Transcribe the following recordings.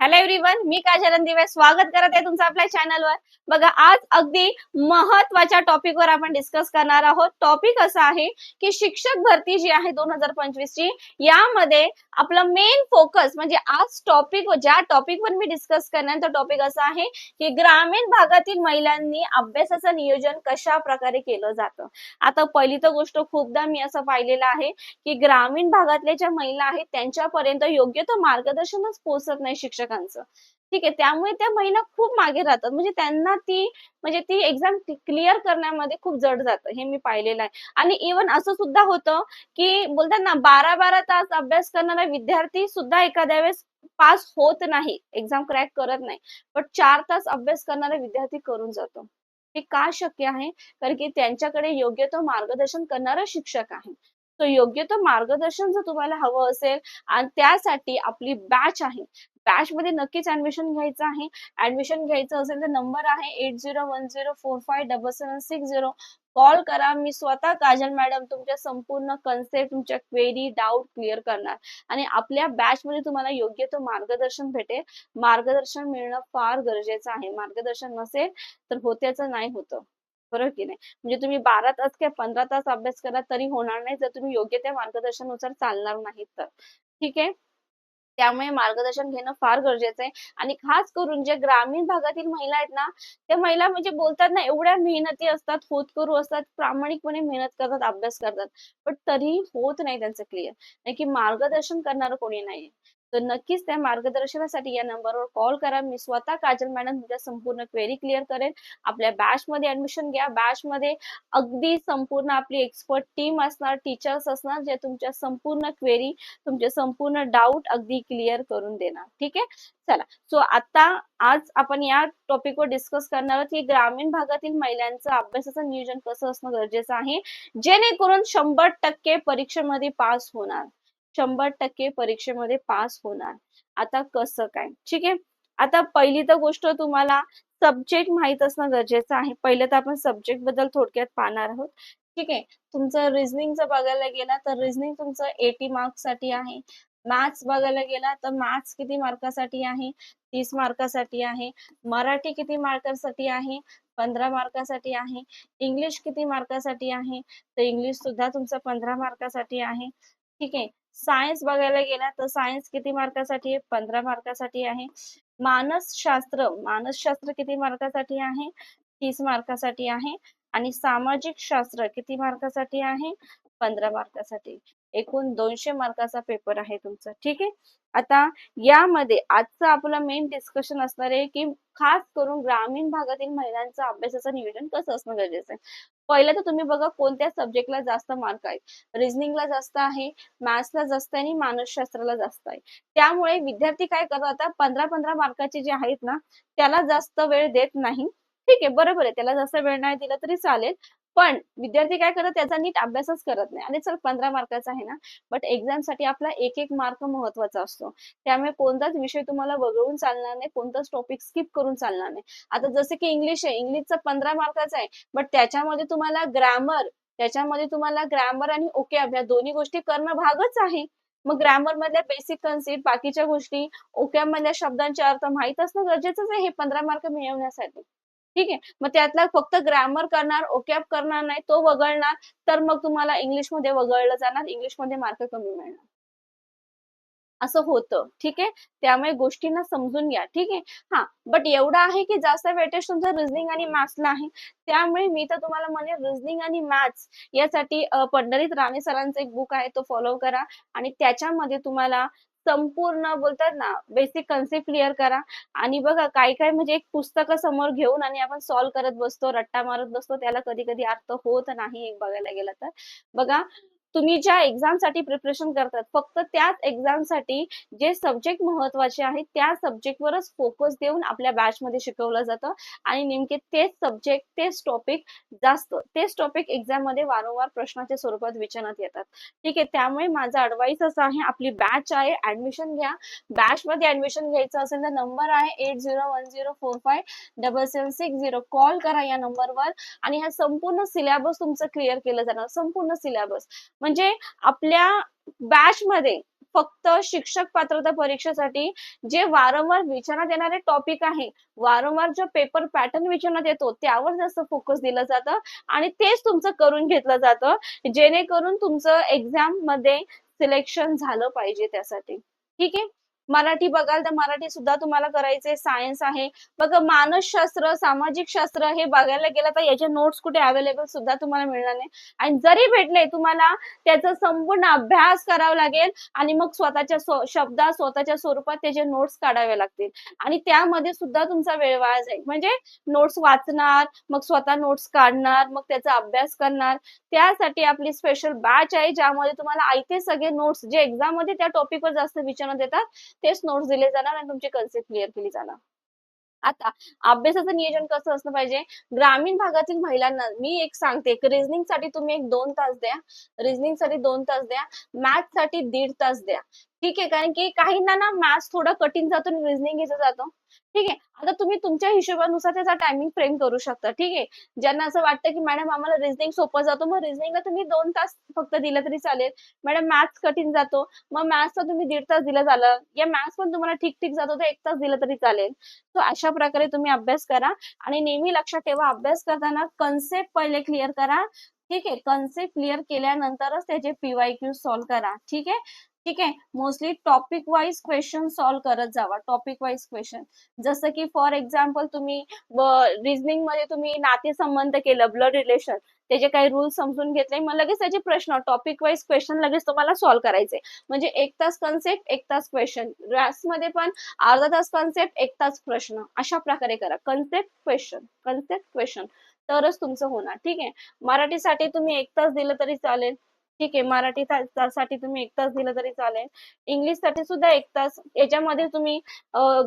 Hello everyone मी काजल दिवे स्वागत करत आहे तुमचं आपल्या चॅनलवर बघा आज अगदी महत्त्वाच्या टॉपिकवर आपण डिस्कस करणार आहोत. टॉपिक असा आहे की शिक्षक भरती जी आहे दोन हजार पंचवीस ची यामध्ये आपलं मेन फोकस म्हणजे आज टॉपिक ज्या टॉपिकवर मी डिस्कस करणार तो टॉपिक असा आहे की ग्रामीण भागातील महिलांनी अभ्यासाचं नियोजन कशा प्रकारे केलं जातं. आता पहिली तर गोष्ट खूपदा मी असं पाहिलेलं आहे की ग्रामीण भागातल्या ज्या महिला आहेत त्यांच्यापर्यंत योग्य तो मार्गदर्शनच पोहोचत नाही शिक्षक शिक्षकांचं ठीक आहे त्यामुळे त्या महिला खूप मागे राहतात. म्हणजे त्यांना ती म्हणजे ती एक्झाम क्लिअर करण्यामध्ये खूप जड जातं. हे मी पाहिलेलं आहे. आणि इवन असं सुद्धा होतं की बोलतात ना बारा बारा तास अभ्यास करणारा विद्यार्थी सुद्धा एखाद्या वेळेस पास होत नाही. एक्झाम क्रॅक करत नाही. पण चार तास अभ्यास करणारा विद्यार्थी करून जातो. हे का शक्य आहे? कारण की त्यांच्याकडे योग्य तो मार्गदर्शन करणारा शिक्षक आहे. तो योग्य तो मार्गदर्शन जर तुम्हाला हवं असेल आणि त्यासाठी आपली बॅच आहे. बॅच मध्ये नक्कीच ऍडमिशन घ्यायचं आहे. ऍडमिशन घ्यायचं असेल तर नंबर आहे eight zero one zero four five double seven six zero call करा. मी स्वतः काजल मॅडम तुमच्या संपूर्ण कन्सेप्ट तुमच्या क्वेरी डाऊट क्लिअर करणार. आणि आपल्या बॅच मध्ये तुम्हाला योग्य तो मार्गदर्शन भेटेल. मार्गदर्शन मिळणं फार गरजेचं आहे. मार्गदर्शन नसेल तर होत्याचं नाही होतं. बरोबर की नाही? म्हणजे तुम्ही बारा तास किंवा पंधरा तास अभ्यास करा तरी होणार नाही जर तुम्ही योग्य त्या मार्गदर्शनानुसार चालणार नाही तर. ठीक आहे? त्यामुळे मार्गदर्शन घेणं फार गरजेचं आहे. आणि खास करून जे ग्रामीण भागातील महिला आहेत ना त्या महिला म्हणजे बोलतात ना एवढ्या मेहनती असतात होतकरू असतात प्रामाणिकपणे मेहनत करतात अभ्यास करतात. पण तरीही होत नाही त्यांचं क्लिअर की मार्गदर्शन करणारं कोणी नाही तर नक्कीच त्या मार्गदर्शनासाठी या नंबरवर कॉल करा. मी स्वतः काजल मॅडम तुमच्या संपूर्ण क्वेरी क्लिअर करेन. आपल्या बॅच मध्ये ऍडमिशन घ्या. बॅच मध्ये अगदी संपूर्ण आपली एक्सपर्ट टीम असणार टीचर्स असणार जे तुमच्या संपूर्ण क्वेरी तुमचे संपूर्ण डाऊट अगदी क्लिअर करून देणार. ठीक आहे? चला. सो आता आज आपण या टॉपिकवर डिस्कस करणार आहोत की ग्रामीण भागातील महिलांचं अभ्यासाचं नियोजन कसं असणं गरजेचं आहे? जेणेकरून शंभर टक्के परीक्षेमध्ये पास होणार. शंभर टक्के परीक्षेमध्ये पास होणार. आता कसं काय? ठीक आहे? आता पहिली तर गोष्ट तुम्हाला सब्जेक्ट माहीत असणं गरजेचं आहे. पहिलं तर आपण सब्जेक्टबद्दल थोडक्यात पाहणार आहोत. ठीक आहे? तुमचं रिझनिंगचं बघायला गेला तर रिझनिंग तुमचं एटी मार्क्ससाठी आहे. मॅथ्स बघायला गेला तर मॅथ्स किती मार्कासाठी आहे? तीस मार्कासाठी आहे. मराठी किती मार्कासाठी आहे? पंधरा मार्कासाठी आहे. इंग्लिश किती मार्कासाठी आहे? तर इंग्लिश सुद्धा तुमचं पंधरा मार्कासाठी आहे. ठीक आहे? सायन्स बघायला गेला तर सायन्स किती मार्कासाठी? आहे पंधरा मार्कासाठी आहे. मानसशास्त्र मानसशास्त्र किती मार्कासाठी आहे? तीस मार्कासाठी आहे. आणि सामाजिक शास्त्र किती मार्कासाठी आहे? पंधरा मार्कासाठी. एकूण दोनशे मार्काचा पेपर आहे तुमचा. ठीक आहे? आता यामध्ये आजचं आपलं मेन डिस्कशन असणार आहे की खास करून ग्रामीण भागातील महिलांचा अभ्यासाचं नियोजन कसं असणं गरजेचं आहे? पहिलं तर तुम्ही बघा कोणत्या सब्जेक्टला जास्त मार्क आहेत. रिझनिंगला जास्त आहे मॅथ्सला जास्त आहे आणि मानसशास्त्राला जास्त आहे. त्यामुळे विद्यार्थी काय करतात पंधरा पंधरा मार्काचे जे आहेत ना त्याला जास्त वेळ देत नाही. ठीक आहे बरोबर आहे. त्याला जास्त वेळ नाही दिला तरी चालेल. पण विद्यार्थी काय करतात त्याचा नीट अभ्यासच करत नाही. आणि चल पंधरा मार्काचा आहे ना बट एक्झामसाठी आपला एक एक मार्क महत्त्वाचा असतो. त्यामुळे कोणताच विषय तुम्हाला वगळून चालणार नाही कोणताच टॉपिक स्किप करून चालणार नाही. आता जसं की इंग्लिश आहे इंग्लिशचा पंधरा मार्काचा आहे बट त्याच्यामध्ये तुम्हाला ग्रामर त्याच्यामध्ये तुम्हाला ग्रामर आणि ओके अभ्यास दोन्ही गोष्टी करणं भागच आहे. मग ग्रामर मधल्या बेसिक कन्सेप्ट बाकीच्या गोष्टी ओक्या मधल्या शब्दांचे अर्थ माहीत असणं गरजेचंच आहे हे पंधरा मार्क मिळवण्यासाठी. ठीक आहे? मग त्यातला फक्त ग्रॅमर करणार ओकॅप करणार नाही तो वगळणार तर मग तुम्हाला इंग्लिशमध्ये वगळलं जाणार इंग्लिशमध्ये मार्क कमी मिळणार. असं होतं ठीक आहे? त्यामुळे गोष्टींना समजून घ्या ठीक आहे? हा बट एवढं आहे की जास्त वेटेज तुमचं रिझनिंग आणि मॅथ्सला आहे. त्यामुळे मी तर तुम्हाला म्हणे रिझनिंग आणि मॅथ्स यासाठी पंढरीत राणे सरांचं एक बुक आहे तो फॉलो करा. आणि त्याच्यामध्ये तुम्हाला संपूर्ण बोलतात ना बेसिक कन्सेप्ट क्लिअर करा. आणि बघा काय काय म्हणजे एक पुस्तक समोर घेऊन आणि आपण सॉल्व्ह करत बसतो रट्टा मारत बसतो त्याला कधी कधी अर्थ होत नाही एक बघायला गेला तर. बघा तुम्ही ज्या एक्झामसाठी प्रिपरेशन करतात फक्त त्याच एक्झामसाठी जे सब्जेक्ट महत्त्वाचे आहेत त्या सब्जेक्टवरच फोकस देऊन आपल्या बॅच मध्ये शिकवलं जातं. आणि नेमके तेच सब्जेक्ट तेच टॉपिक जास्त तेच टॉपिक एक्झाममध्ये वारंवार प्रश्नाच्या स्वरूपात विचारण्यात येतात. ठीक आहे त्यामुळे माझा अडवाईस असा आहे आपली बॅच आहे ऍडमिशन घ्या. बॅच मध्ये ऍडमिशन घ्यायचं असेल तर नंबर आहे eight zero one zero four five double seven six zero call करा या नंबरवर आणि हा संपूर्ण सिलेबस तुमचं क्लिअर केलं जाणार. संपूर्ण सिलेबस म्हणजे आपल्या बॅच मध्ये फक्त शिक्षक पात्रता परीक्षेसाठी जे वारंवार विचारण्यात येणारे टॉपिक आहे वारंवार जो पेपर पॅटर्न विचारण्यात येतो त्यावर जास्त फोकस दिलं जातं आणि तेच तुमचं करून घेतलं जातं जेणेकरून तुमचं एक्झाममध्ये सिलेक्शन झालं पाहिजे त्यासाठी. ठीक आहे? मराठी बघाल तर मराठी सुद्धा तुम्हाला करायचे सायन्स आहे. बघा मानसशास्त्र सामाजिक शास्त्र हे बघायला गेलं तर याचे नोट्स कुठे अवेलेबल सुद्धा तुम्हाला मिळणार नाही. आणि जरी भेटले तुम्हाला त्याचा संपूर्ण अभ्यास करावा लागेल आणि मग स्वतःच्या शब्दात स्वतःच्या स्वरूपात त्याचे नोट्स काढावे लागतील. आणि त्यामध्ये सुद्धा तुमचा वेळ वाया जाईल. म्हणजे नोट्स वाचणार मग स्वतः नोट्स काढणार मग त्याचा अभ्यास करणार. त्यासाठी आपली स्पेशल बॅच आहे ज्यामध्ये तुम्हाला आयते सगळे नोट्स जे एक्झाममध्ये त्या टॉपिकवर जास्त विचारण्यात येतात तेच नोट्स दिले जाणार आणि तुमची कन्सेप्ट क्लिअर केली जाणार. आता अभ्यासाचं नियोजन कसं असलं पाहिजे? ग्रामीण भागातील महिलांना मी एक सांगते रिझनिंगसाठी तुम्ही एक दोन तास द्या रिझनिंगसाठी दोन तास द्या मॅथसाठी दीड तास द्या. ठीक आहे कारण की काहींना ना मॅथ्स थोडं कठीण जातो आणि रिझनिंग घ्यायचं जातो. ठीक आहे आता तुम्ही तुमच्या हिशोबानुसार त्याचा टायमिंग फ्रेम करू शकता. ठीक आहे ज्यांना असं वाटतं की मॅडम आम्हाला रिझनिंग सोपं जातो मग रिझनिंगला तुम्ही दोन तास फक्त दिलं तरी चालेल. मॅडम मॅथ्स कठीण जातो मग मॅथ्सला तुम्ही दीड तास दिलं झालं. या मॅथ्स पण तुम्हाला ठीक ठीक जातो तर एक तास दिलं तरी चालेल. सो अशा प्रकारे तुम्ही अभ्यास करा आणि नेहमी लक्षात ठेवा अभ्यास करताना कन्सेप्ट पहिले क्लिअर करा. ठीक आहे कन्सेप्ट क्लिअर केल्यानंतरच त्याचे पीवाय क्यू सॉल्व्ह करा. ठीक आहे ठीक आहे? Mostly topic wise question solve करत जावा. टॉपिक वाईज क्वेश्चन जसं की फॉर एक्झाम्पल तुम्ही रिझनिंगमध्ये तुम्ही नातेसंबंध केलं ब्लड रिलेशन त्याचे काही रूल्स समजून घेतले मग लगेच त्याचे प्रश्न टॉपिक वाईज क्वेश्चन लगेच तुम्हाला सॉल्व्ह करायचे. म्हणजे एक तास कन्सेप्ट एक तास क्वेश्चन रॅसमध्ये पण अर्धा तास कन्सेप्ट एक तास प्रश्न. अशा प्रकारे करा. कन्सेप्ट क्वेश्चन कन्सेप्ट क्वेश्चन तरच तुमचं होणार. ठीक आहे? मराठीसाठी तुम्ही एक तास दिलं तरी चालेल. ठीक आहे मराठी साठी तुम्ही एक तास दिलं तरी चालेल. इंग्लिशसाठी सुद्धा एक तास. याच्यामध्ये तुम्ही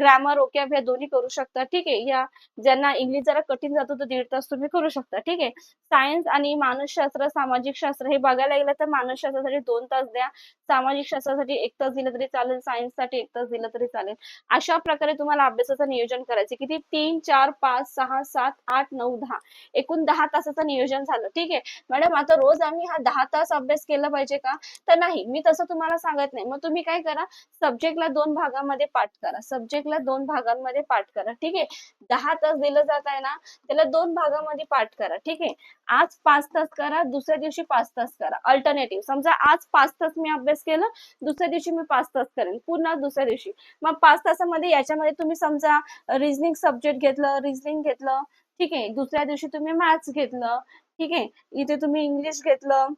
ग्रामर ओके या दोन्ही करू शकता. ठीक आहे या ज्यांना इंग्लिश जरा कठीण जातो तर दीड तास तुम्ही करू शकता. ठीक आहे सायन्स आणि मानसशास्त्र सामाजिक शास्त्र हे बघायला गेलं तर मानसशास्त्रासाठी दोन तास द्या. सामाजिक शास्त्रासाठी एक तास दिलं तरी चालेल. सायन्ससाठी एक तास दिलं तरी चालेल. अशा प्रकारे तुम्हाला अभ्यासाचं नियोजन करायचं. किती? तीन चार पाच सहा सात आठ नऊ दहा. एकूण दहा तासाचं नियोजन झालं. ठीक आहे मॅडम आता रोज आम्ही हा दहा तास अभ्यास केला पाहिजे का? तर नाही मी तसं तुम्हाला सांगत नाही. मग तुम्ही काय करा सब्जेक्टला दोन भागामध्ये पाठ करा. सब्जेक्टला दोन भागांमध्ये पाठ करा. ठीक आहे? दहा तास दिलं जात आहे ना त्याला दोन भागामध्ये पाठ करा. ठीक आहे? आज पाच तास करा दुसऱ्या दिवशी पाच तास करा. अल्टरनेटिव्ह समजा आज पाच तास मी अभ्यास केला दुसऱ्या दिवशी मी पाच तास करेन. पुन्हा दुसऱ्या दिवशी. मग पाच तासामध्ये याच्यामध्ये तुम्ही समजा रिझनिंग सब्जेक्ट घेतलं रिझनिंग घेतलं. ठीक आहे? दुसऱ्या दिवशी तुम्ही मॅथ्स घेतलं. ठीक आहे? इथे तुम्ही इंग्लिश घेतलं.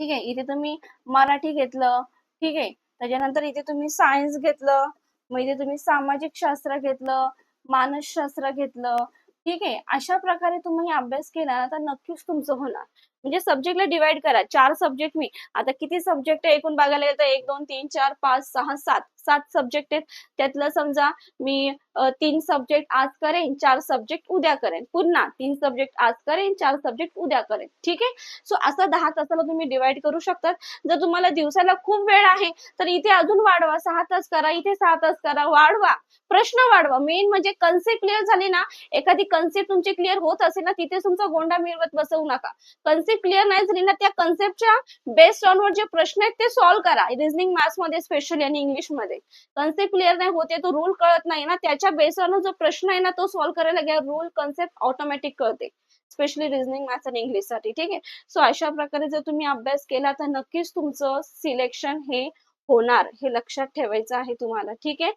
ठीक आहे. इथे तुम्ही मराठी घेतलं ठीक आहे. त्याच्यानंतर इथे तुम्ही सायन्स घेतलं मग इथे तुम्ही सामाजिक शास्त्र घेतलं मानसशास्त्र घेतलं ठीक आहे. अशा प्रकारे तुम्ही अभ्यास केला ना तर नक्कीच तुमचं होणार. म्हणजे सब्जेक्टला डिवाइड करा. चार सब्जेक्ट मी. आता किती सब्जेक्ट आहे एकूण बघायला गेलं तर एक दोन तीन चार पाच सहा सात. सात सब्जेक्ट आहेत. त्यातलं समजा मी तीन सब्जेक्ट आज करेन चार सब्जेक्ट उद्या करेन. पुन्हा तीन सब्जेक्ट आज करेन चार सब्जेक्ट उद्या करेन. ठीक आहे? सो असं दहा तासाला तुम्ही डिवाइड करू शकतात. जर तुम्हाला दिवसाला खूप वेळ आहे तर इथे अजून वाढवा. सहा तास करा इथे सहा तास करा. वाढवा. प्रश्न वाढवा. मेन म्हणजे कन्सेप्ट क्लिअर झाली ना एखादी कन्सेप्ट तुमची क्लिअर होत असेल ना तिथे तुमचा गोंडा मिळवत बसवू नका. कन्सेप्ट क्लिअर नाही झाली ना त्या कन्सेप्टच्या बेस्ड ऑनवर जे प्रश्न आहेत ते सॉल्व्ह करा. रिझनिंग मॅथ्समध्ये स्पेशली आणि इंग्लिशमध्ये. कन्सेप्ट क्लिअर नाही होते तो रूल कळत नाही ना. त्याच्या बेसवर जो प्रश्न आहे ना तो सॉल्व्ह करायला घ्या रूल कन्सेप्ट ऑटोमॅटिक कळते. स्पेशली रिझनिंग मॅथ्स आणि इंग्लिशसाठी ठीक आहे? सो अशा प्रकारे जर तुम्ही अभ्यास केला तर नक्कीच तुमचं सिलेक्शन हे होणार हे लक्षात ठेवायचं आहे तुम्हाला ठीक आहे?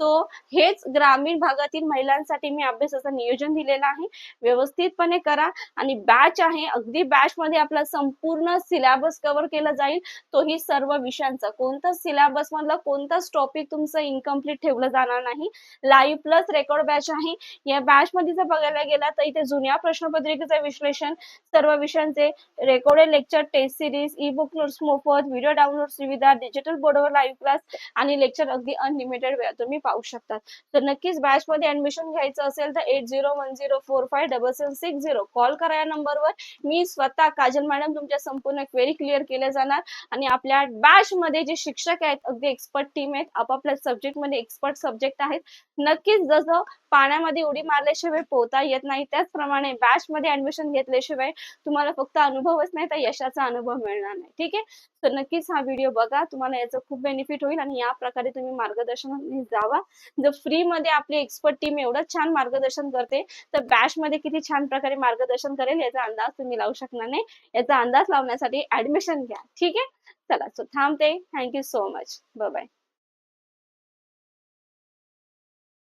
सो हेच ग्रामीण भागातील महिलांसाठी मी अभ्यासाचं नियोजन दिलेलं आहे. व्यवस्थितपणे करा आणि बॅच आहे. अगदी बॅच मध्ये आपला संपूर्ण सिलेबस कव्हर केला जाईल. तोही सर्व विषयांचा. कोणता सिलेबस मधला कोणताच टॉपिक तुमचं इनकम्प्लीट ठेवलं जाणार नाही. लाईव्ह प्लस रेकॉर्ड बॅच आहे. या बॅच मध्ये जर बघायला गेला तर इथे जुन्या प्रश्नपत्रिकेचं विश्लेषण सर्व विषयांचे recorded lecture test series e book notes मोफत व्हिडिओ डाउनलोड सुविधा डिजिटल बोर्डवर लाईव्ह क्लास आणि लेक्चर अगदी अनलिमिटेड वेळ. तुम्ही पाहू शकतात. तर नक्कीच बॅच मध्ये ऍडमिशन घ्यायचं असेल तर eight zero one zero four five double seven six zero call करा या नंबरवर मी स्वतः काजल मॅडम तुमच्या संपूर्ण क्वेरी क्लिअर केल्या जाणार. आणि आपल्या बॅच मध्ये जे शिक्षक आहेत अगदी एक्सपर्ट टीम आहेत आपापल्या सब्जेक्टमध्ये एक्सपर्ट सब्जेक्ट आहेत. नक्कीच जसं पाण्यामध्ये उडी मारल्याशिवाय पोहता येत नाही त्याचप्रमाणे बॅच मध्ये ऍडमिशन घेतल्याशिवाय तुम्हाला फक्त अनुभवच नाही तर यशाचा अनुभव मिळणार नाही. ठीक आहे? तर नक्कीच हा व्हिडिओ बघा. तुम्हाला याचं खूप बेनिफिट होईल आणि या प्रकारे तुम्ही मार्गदर्शनाने जावा. जर फ्री मध्ये आपली एक्सपर्ट टीम एवढं छान मार्गदर्शन करते तर बॅच मध्ये किती छान प्रकारे मार्गदर्शन करेल याचा अंदाज तुम्ही लावू शकणार नाही. याचा अंदाज लावण्यासाठी ऍडमिशन घ्या. ठीक आहे? चला सो थांबते. Thank you so much bye